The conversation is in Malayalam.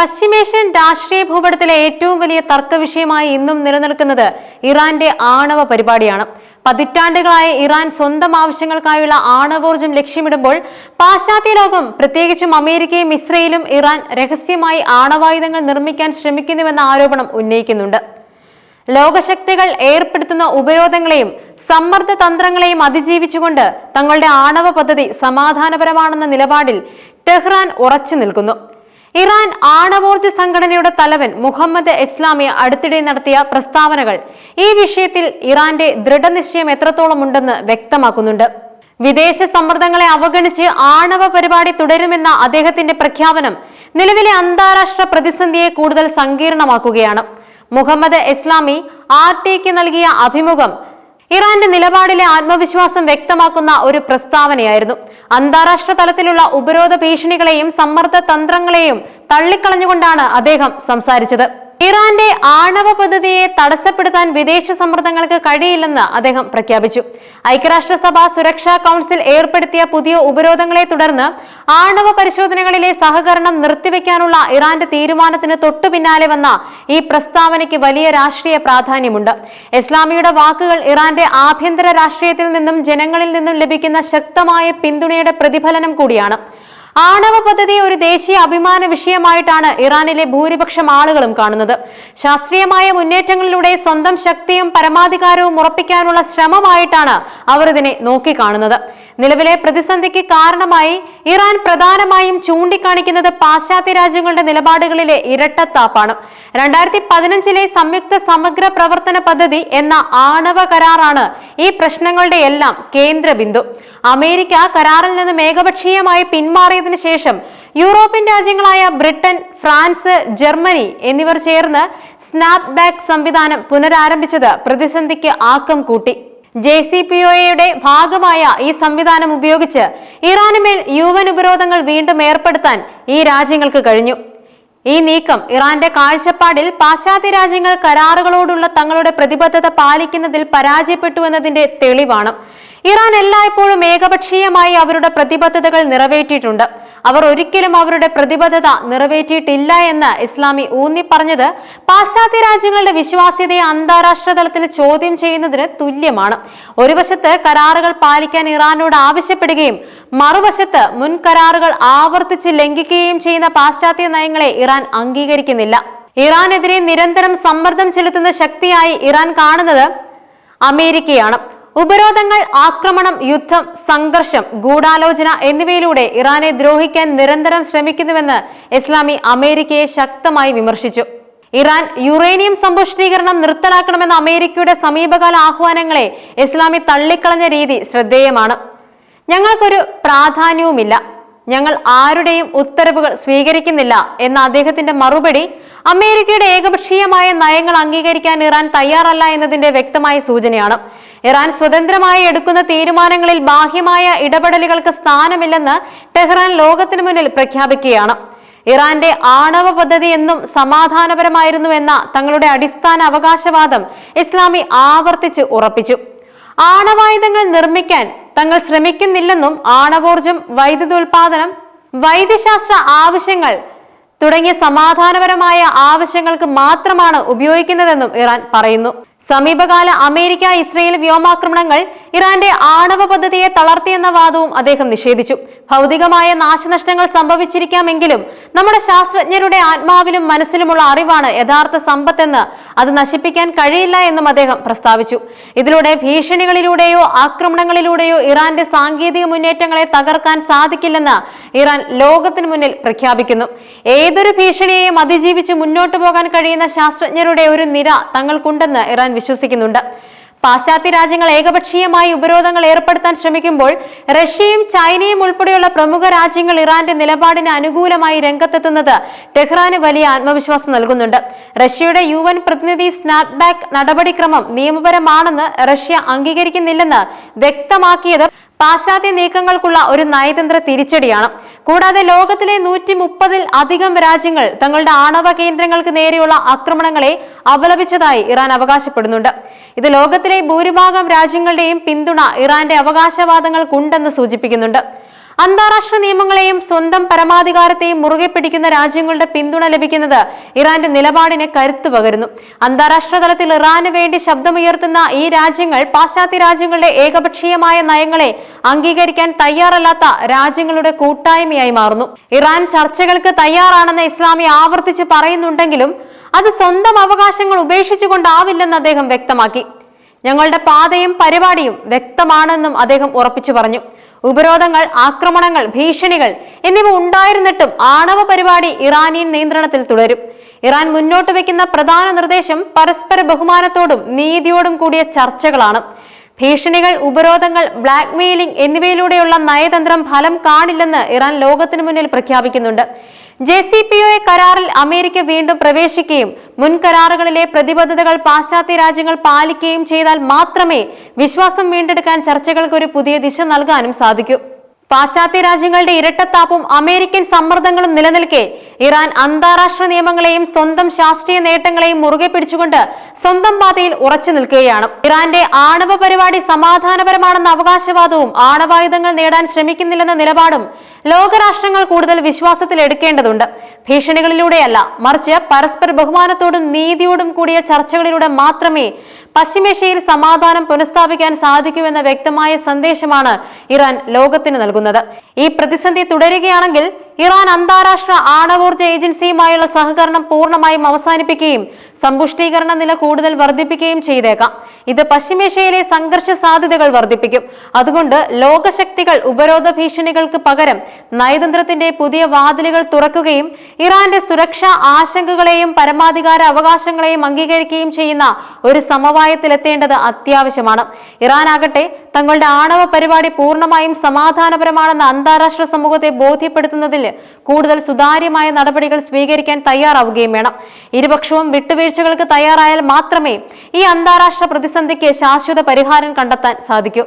പശ്ചിമേഷ്യൻ രാഷ്ട്രീയ ഭൂപടത്തിലെ ഏറ്റവും വലിയ തർക്ക വിഷയമായി ഇന്നും നിലനിൽക്കുന്നത് ഇറാന്റെ ആണവ പരിപാടിയാണ്. പതിറ്റാണ്ടുകളായി ഇറാൻ സ്വന്തം ആവശ്യങ്ങൾക്കായുള്ള ആണവോർജം ലക്ഷ്യമിടുമ്പോൾ പാശ്ചാത്യ ലോകം പ്രത്യേകിച്ചും അമേരിക്കയും ഇസ്രയേലും ഇറാൻ രഹസ്യമായി ആണവായുധങ്ങൾ നിർമ്മിക്കാൻ ശ്രമിക്കുന്നുവെന്ന ആരോപണം ഉന്നയിക്കുന്നുണ്ട്. ലോകശക്തികൾ ഏർപ്പെടുത്തുന്ന ഉപരോധങ്ങളെയും സമ്മർദ്ദ തന്ത്രങ്ങളെയും അതിജീവിച്ചുകൊണ്ട് തങ്ങളുടെ ആണവ പദ്ധതി സമാധാനപരമാണെന്ന നിലപാടിൽ ടെഹ്റാൻ ഉറച്ചു നിൽക്കുന്നു. ഇറാൻ ആണവോർജ സംഘടനയുടെ തലവൻ മുഹമ്മദ് ഇസ്ലാമി അടുത്തിടെ നടത്തിയ പ്രസ്താവനകൾ. ഈ വിഷയത്തിൽ ഇറാന്റെ ദൃഢനിശ്ചയം എത്രത്തോളം ഉണ്ടെന്ന് വ്യക്തമാക്കുന്നുണ്ട്. വിദേശ സമ്മർദ്ദങ്ങളെ അവഗണിച്ച് ആണവ പരിപാടി തുടരുമെന്ന അദ്ദേഹത്തിന്റെ പ്രഖ്യാപനം നിലവിലെ അന്താരാഷ്ട്ര പ്രതിസന്ധിയെ കൂടുതൽ സങ്കീർണമാക്കുകയാണ്. മുഹമ്മദ് ഇസ്ലാമി ആർ ടിക്ക് നൽകിയ അഭിമുഖം ഇറാന്റെ നിലപാടിലെ ആത്മവിശ്വാസം വ്യക്തമാക്കുന്ന ഒരു പ്രസ്താവനയായിരുന്നു. അന്താരാഷ്ട്ര തലത്തിലുള്ള ഉപരോധ ഭീഷണികളെയും സമ്മർദ്ദ തന്ത്രങ്ങളെയും തള്ളിക്കളഞ്ഞുകൊണ്ടാണ് അദ്ദേഹം സംസാരിച്ചത്. ഇറാന്റെ ആണവ പദ്ധതിയെ തടസ്സപ്പെടുത്താൻ വിദേശ സമ്മർദ്ദങ്ങൾക്ക് കഴിയില്ലെന്ന് അദ്ദേഹം പ്രഖ്യാപിച്ചു. ഐക്യരാഷ്ട്രസഭ സുരക്ഷാ കൗൺസിൽ ഏർപ്പെടുത്തിയ പുതിയ ഉപരോധങ്ങളെ തുടർന്ന് ആണവ പരിശോധനകളിലെ സഹകരണം നിർത്തിവെക്കാനുള്ള ഇറാന്റെ തീരുമാനത്തിന് തൊട്ടു പിന്നാലെ വന്ന ഈ പ്രസ്താവനയ്ക്ക് വലിയ രാഷ്ട്രീയ പ്രാധാന്യമുണ്ട്. ഇസ്ലാമിയുടെ വാക്കുകൾ ഇറാന്റെ ആഭ്യന്തര രാഷ്ട്രീയത്തിൽ നിന്നും ജനങ്ങളിൽ നിന്നും ലഭിക്കുന്ന ശക്തമായ പിന്തുണയുടെ പ്രതിഫലനം കൂടിയാണ്. ആണവ പദ്ധതി ഒരു ദേശീയ അഭിമാന വിഷയമായിട്ടാണ് ഇറാനിലെ ഭൂരിപക്ഷം ആളുകളും കാണുന്നത്. ശാസ്ത്രീയമായ മുന്നേറ്റങ്ങളിലൂടെ സ്വന്തം ശക്തിയും പരമാധികാരവും ഉറപ്പിക്കാനുള്ള ശ്രമമായിട്ടാണ് അവർ ഇതിനെ നോക്കിക്കാണുന്നത്. നിലവിലെ പ്രതിസന്ധിക്ക് കാരണമായി ഇറാൻ പ്രധാനമായും ചൂണ്ടിക്കാണിക്കുന്നത് പാശ്ചാത്യ രാജ്യങ്ങളുടെ നിലപാടുകളിലെ ഇരട്ടത്താപ്പാണ്. രണ്ടായിരത്തി പതിനഞ്ചിലെ സംയുക്ത സമഗ്ര പ്രവർത്തന പദ്ധതി എന്ന ആണവ കരാറാണ് ഈ പ്രശ്നങ്ങളുടെ എല്ലാം കേന്ദ്ര ബിന്ദു അമേരിക്ക കരാറിൽ നിന്ന് ഏകപക്ഷീയമായി പിന്മാറിയതിനു ശേഷം യൂറോപ്യൻ രാജ്യങ്ങളായ ബ്രിട്ടൻ ഫ്രാൻസ് ജർമ്മനി എന്നിവർ ചേർന്ന് സ്നാപ് ബാക്ക് സംവിധാനം പുനരാരംഭിച്ചത് പ്രതിസന്ധിക്ക് ആക്കം കൂട്ടി. ജെ സി പി ഒയുടെ ഭാഗമായ ഈ സംവിധാനം ഉപയോഗിച്ച് ഇറാനുമേൽ യു എൻ ഉപരോധങ്ങൾ വീണ്ടും ഏർപ്പെടുത്താൻ ഈ രാജ്യങ്ങൾക്ക് കഴിഞ്ഞു. ഈ നീക്കം ഇറാന്റെ കാഴ്ചപ്പാടിൽ പാശ്ചാത്യ രാജ്യങ്ങൾ കരാറുകളോടുള്ള തങ്ങളുടെ പ്രതിബദ്ധത പാലിക്കുന്നതിൽ പരാജയപ്പെട്ടു എന്നതിന്റെ തെളിവാണ്. ഇറാൻ എല്ലായ്പ്പോഴും ഏകപക്ഷീയമായി അവരുടെ പ്രതിബദ്ധതകൾ നിറവേറ്റിയിട്ടുണ്ട്. അവർ ഒരിക്കലും അവരുടെ പ്രതിബദ്ധത നിറവേറ്റിയിട്ടില്ല എന്ന് ഇസ്ലാമി ഊന്നി പറഞ്ഞത് പാശ്ചാത്യ രാജ്യങ്ങളുടെ വിശ്വാസ്യതയെ അന്താരാഷ്ട്ര തലത്തിൽ ചോദ്യം ചെയ്യുന്നതിന് തുല്യമാണ്. ഒരു വശത്ത് കരാറുകൾ പാലിക്കാൻ ഇറാനോട് ആവശ്യപ്പെടുകയും മറുവശത്ത് മുൻ കരാറുകൾ ആവർത്തിച്ച് ലംഘിക്കുകയും ചെയ്യുന്ന പാശ്ചാത്യ നയങ്ങളെ ഇറാൻ അംഗീകരിക്കുന്നില്ല. ഇറാനെതിരെ നിരന്തരം സമ്മർദ്ദം ചെലുത്തുന്ന ശക്തിയായി ഇറാൻ കാണുന്നത് അമേരിക്കയാണ്. ഉപരോധങ്ങൾ ആക്രമണം യുദ്ധം സംഘർഷം ഗൂഢാലോചന എന്നിവയിലൂടെ ഇറാനെ ദ്രോഹിക്കാൻ നിരന്തരം ശ്രമിക്കുന്നുവെന്ന് ഇസ്ലാമി അമേരിക്കയെ ശക്തമായി വിമർശിച്ചു. ഇറാൻ യുറേനിയം സമ്പുഷ്ടീകരണം നിർത്തലാക്കണമെന്ന അമേരിക്കയുടെ സമീപകാല ആഹ്വാനങ്ങളെ ഇസ്ലാമി തള്ളിക്കളഞ്ഞ രീതി ശ്രദ്ധേയമാണ്. ഞങ്ങൾക്കൊരു പ്രാധാന്യവുമില്ല. ഞങ്ങൾ ആരുടെയും ഉത്തരവുകൾ സ്വീകരിക്കുന്നില്ല എന്ന അദ്ദേഹത്തിന്റെ മറുപടി അമേരിക്കയുടെ ഏകപക്ഷീയമായ നയങ്ങൾ അംഗീകരിക്കാൻ ഇറാൻ തയ്യാറല്ല എന്നതിന്റെ വ്യക്തമായ സൂചനയാണ്. ഇറാൻ സ്വതന്ത്രമായി എടുക്കുന്ന തീരുമാനങ്ങളിൽ ബാഹ്യമായ ഇടപെടലുകൾക്ക് സ്ഥാനമില്ലെന്ന് ടെഹ്റാൻ ലോകത്തിനു മുന്നിൽ പ്രഖ്യാപിക്കുകയാണ്. ഇറാന്റെ ആണവ പദ്ധതി എന്നും സമാധാനപരമായിരുന്നു എന്ന തങ്ങളുടെ അടിസ്ഥാന അവകാശവാദം ഇസ്ലാമി ആവർത്തിച്ച് ഉറപ്പിച്ചു. ആണവായുധങ്ങൾ നിർമ്മിക്കാൻ തങ്ങൾ ശ്രമിക്കുന്നില്ലെന്നും ആണവോർജം വൈദ്യുതോൽപാദനം വൈദ്യശാസ്ത്ര ആവശ്യങ്ങൾ തുടങ്ങിയ സമാധാനപരമായ ആവശ്യങ്ങൾക്ക് മാത്രമാണ് ഉപയോഗിക്കുന്നതെന്നും ഇറാൻ പറയുന്നു. സമീപകാല അമേരിക്ക ഇസ്രയേൽ വ്യോമാക്രമണങ്ങൾ ഇറാന്റെ ആണവ പദ്ധതിയെ തളർത്തിയെന്ന വാദവും അദ്ദേഹം നിഷേധിച്ചു. ഭൗതികമായ നാശനഷ്ടങ്ങൾ സംഭവിച്ചിരിക്കാമെങ്കിലും നമ്മുടെ ശാസ്ത്രജ്ഞരുടെ ആത്മാവിലും മനസ്സിലുമുള്ള അറിവാണ് യഥാർത്ഥ സമ്പത്തെന്ന് അത് നശിപ്പിക്കാൻ കഴിയില്ല എന്നും അദ്ദേഹം പ്രസ്താവിച്ചു. ഇതിലൂടെ ഭീഷണികളിലൂടെയോ ആക്രമണങ്ങളിലൂടെയോ ഇറാന്റെ സാങ്കേതിക മുന്നേറ്റങ്ങളെ തകർക്കാൻ സാധിക്കില്ലെന്ന് ഇറാൻ ലോകത്തിന് മുന്നിൽ പ്രഖ്യാപിക്കുന്നു. ഏതൊരു ഭീഷണിയെയും അതിജീവിച്ച് മുന്നോട്ടു പോകാൻ കഴിയുന്ന ശാസ്ത്രജ്ഞരുടെ ഒരു നിര തങ്ങൾക്കുണ്ടെന്ന് ഇറാൻ വിശ്വസിക്കുന്നുണ്ട്. പാശ്ചാത്യ രാജ്യങ്ങൾ ഏകപക്ഷീയമായി ഉപരോധങ്ങൾ ഏർപ്പെടുത്താൻ ശ്രമിക്കുമ്പോൾ റഷ്യയും ചൈനയും ഉൾപ്പെടെയുള്ള പ്രമുഖ രാജ്യങ്ങൾ ഇറാന്റെ നിലപാടിന് അനുകൂലമായി രംഗത്തെത്തുന്നത് ടെഹ്റാന് വലിയ ആത്മവിശ്വാസം നൽകുന്നുണ്ട്. റഷ്യയുടെ യു എൻ പ്രതിനിധി സ്നാപ്ബാക്ക് നടപടിക്രമം നിയമപരമാണെന്ന് റഷ്യ അംഗീകരിക്കുന്നില്ലെന്ന് വ്യക്തമാക്കിയത് പാശ്ചാത്യ നീക്കങ്ങൾക്കുള്ള ഒരു നയതന്ത്ര തിരിച്ചടിയാണ്. കൂടാതെ ലോകത്തിലെ നൂറ്റി മുപ്പതിൽ അധികം രാജ്യങ്ങൾ തങ്ങളുടെ ആണവ കേന്ദ്രങ്ങൾക്ക് നേരെയുള്ള ആക്രമണങ്ങളെ അപലപിച്ചതായി ഇറാൻ അവകാശപ്പെടുന്നുണ്ട്. ഇത് ലോകത്തിലെ ഭൂരിഭാഗം രാജ്യങ്ങളുടെയും പിന്തുണ ഇറാന്റെ അവകാശവാദങ്ങൾക്കുണ്ടെന്ന് സൂചിപ്പിക്കുന്നുണ്ട്. അന്താരാഷ്ട്ര നിയമങ്ങളെയും സ്വന്തം പരമാധികാരത്തെയും മുറുകെ പിടിക്കുന്ന രാജ്യങ്ങളുടെ പിന്തുണ ലഭിക്കുന്നത് ഇറാന്റെ നിലപാടിന് കരുത്തു പകരുന്നു. അന്താരാഷ്ട്ര തലത്തിൽ ഇറാന് വേണ്ടി ശബ്ദമുയർത്തുന്ന ഈ രാജ്യങ്ങൾ പാശ്ചാത്യ രാജ്യങ്ങളുടെ ഏകപക്ഷീയമായ നയങ്ങളെ അംഗീകരിക്കാൻ തയ്യാറല്ലാത്ത രാജ്യങ്ങളുടെ കൂട്ടായ്മയായി മാറുന്നു. ഇറാൻ ചർച്ചകൾക്ക് തയ്യാറാണെന്ന് ഇസ്ലാമി ആവർത്തിച്ച് പറയുന്നുണ്ടെങ്കിലും അത് സ്വന്തം അവകാശങ്ങൾ ഉപേക്ഷിച്ചുകൊണ്ടാവില്ലെന്ന് അദ്ദേഹം വ്യക്തമാക്കി. ഞങ്ങളുടെ പാതയും പരിപാടിയും വ്യക്തമാണെന്നും അദ്ദേഹം ഉറപ്പിച്ചു പറഞ്ഞു. ഉപരോധങ്ങൾ ആക്രമണങ്ങൾ ഭീഷണികൾ എന്നിവ ഉണ്ടായിരുന്നിട്ടും ആണവ പരിപാടി ഇറാനിയൻ നിയന്ത്രണത്തിൽ തുടരും. ഇറാൻ മുന്നോട്ട് വെക്കുന്ന പ്രധാന നിർദ്ദേശം പരസ്പര ബഹുമാനത്തോടും നീതിയോടും കൂടിയ ചർച്ചകളാണ്. ഭീഷണികൾ ഉപരോധങ്ങൾ ബ്ലാക്ക് മെയിലിംഗ് എന്നിവയിലൂടെയുള്ള നയതന്ത്രം ഫലം കാണില്ലെന്ന് ഇറാൻ ലോകത്തിനു മുന്നിൽ പ്രഖ്യാപിക്കുന്നുണ്ട്. ജെ സി പി ഒ കരാറിൽ അമേരിക്ക വീണ്ടും പ്രവേശിക്കുകയും മുൻ കരാറുകളിലെ പ്രതിബദ്ധതകൾ പാശ്ചാത്യ രാജ്യങ്ങൾ പാലിക്കുകയും ചെയ്താൽ മാത്രമേ വിശ്വാസം വീണ്ടെടുക്കാൻ ചർച്ചകൾക്ക് ഒരു പുതിയ ദിശ നൽകാനും സാധിക്കൂ. പാശ്ചാത്യ രാജ്യങ്ങളുടെ ഇരട്ടത്താപ്പും അമേരിക്കൻ സമ്മർദ്ദങ്ങളും നിലനിൽക്കെ ഇറാൻ അന്താരാഷ്ട്ര നിയമങ്ങളെയും സ്വന്തം ശാസ്ത്രീയ നേട്ടങ്ങളെയും മുറുകെ പിടിച്ചുകൊണ്ട് സ്വന്തം പാതയിൽ ഉറച്ചു നിൽക്കുകയാണ്. ഇറാന്റെ ആണവ പരിപാടി സമാധാനപരമാണെന്ന അവകാശവാദവും ആണവായുധങ്ങൾ നേടാൻ ശ്രമിക്കുന്നില്ലെന്ന നിലപാടും ലോകരാഷ്ട്രങ്ങൾ കൂടുതൽ വിശ്വാസത്തിൽ എടുക്കേണ്ടതുണ്ട് ഭീഷണികളിലൂടെയല്ല മറിച്ച് പരസ്പര ബഹുമാനത്തോടും നീതിയോടും കൂടിയ ചർച്ചകളിലൂടെ മാത്രമേ പശ്ചിമേഷ്യയിൽ സമാധാനം പുനഃസ്ഥാപിക്കാൻ എന്ന വ്യക്തമായ സന്ദേശമാണ് ഇറാൻ ലോകത്തിന് നൽകുന്നത്. ഈ പ്രതിസന്ധി തുടരുകയാണെങ്കിൽ ഇറാൻ അന്താരാഷ്ട്ര ആണവോർജ ഏജൻസിയുമായുള്ള സഹകരണം പൂർണമായും അവസാനിപ്പിക്കുകയും സമ്പുഷ്ടീകരണ നില കൂടുതൽ വർദ്ധിപ്പിക്കുകയും ചെയ്തേക്കാം. ഇത് പശ്ചിമേഷ്യയിലെ സംഘർഷ സാധ്യതകൾ വർദ്ധിപ്പിക്കും. അതുകൊണ്ട് ലോകശക്തികൾ ഉപരോധ ഭീഷണികൾക്ക് പകരം നയതന്ത്രത്തിന്റെ പുതിയ വാതിലുകൾ തുറക്കുകയും ഇറാന്റെ സുരക്ഷാ ആശങ്കകളെയും പരമാധികാര അവകാശങ്ങളെയും അംഗീകരിക്കുകയും ചെയ്യുന്ന ഒരു സമവായത്തിലെത്തേണ്ടത് അത്യാവശ്യമാണ്. ഇറാൻ ആകട്ടെ തങ്ങളുടെ ആണവ പരിപാടി പൂർണമായും സമാധാനപരമാണെന്ന് അന്താരാഷ്ട്ര സമൂഹത്തെ ബോധ്യപ്പെടുത്തുന്നതിൽ കൂടുതൽ സുതാര്യമായ നടപടികൾ സ്വീകരിക്കാൻ തയ്യാറാവുകയും വേണം. ഇരുപക്ഷവും വിട്ടുവീഴ്ചകൾക്ക് തയ്യാറായാൽ മാത്രമേ ഈ അന്താരാഷ്ട്ര പ്രതിസന്ധിക്ക് ശാശ്വത പരിഹാരം കണ്ടെത്താൻ സാധിക്കൂ.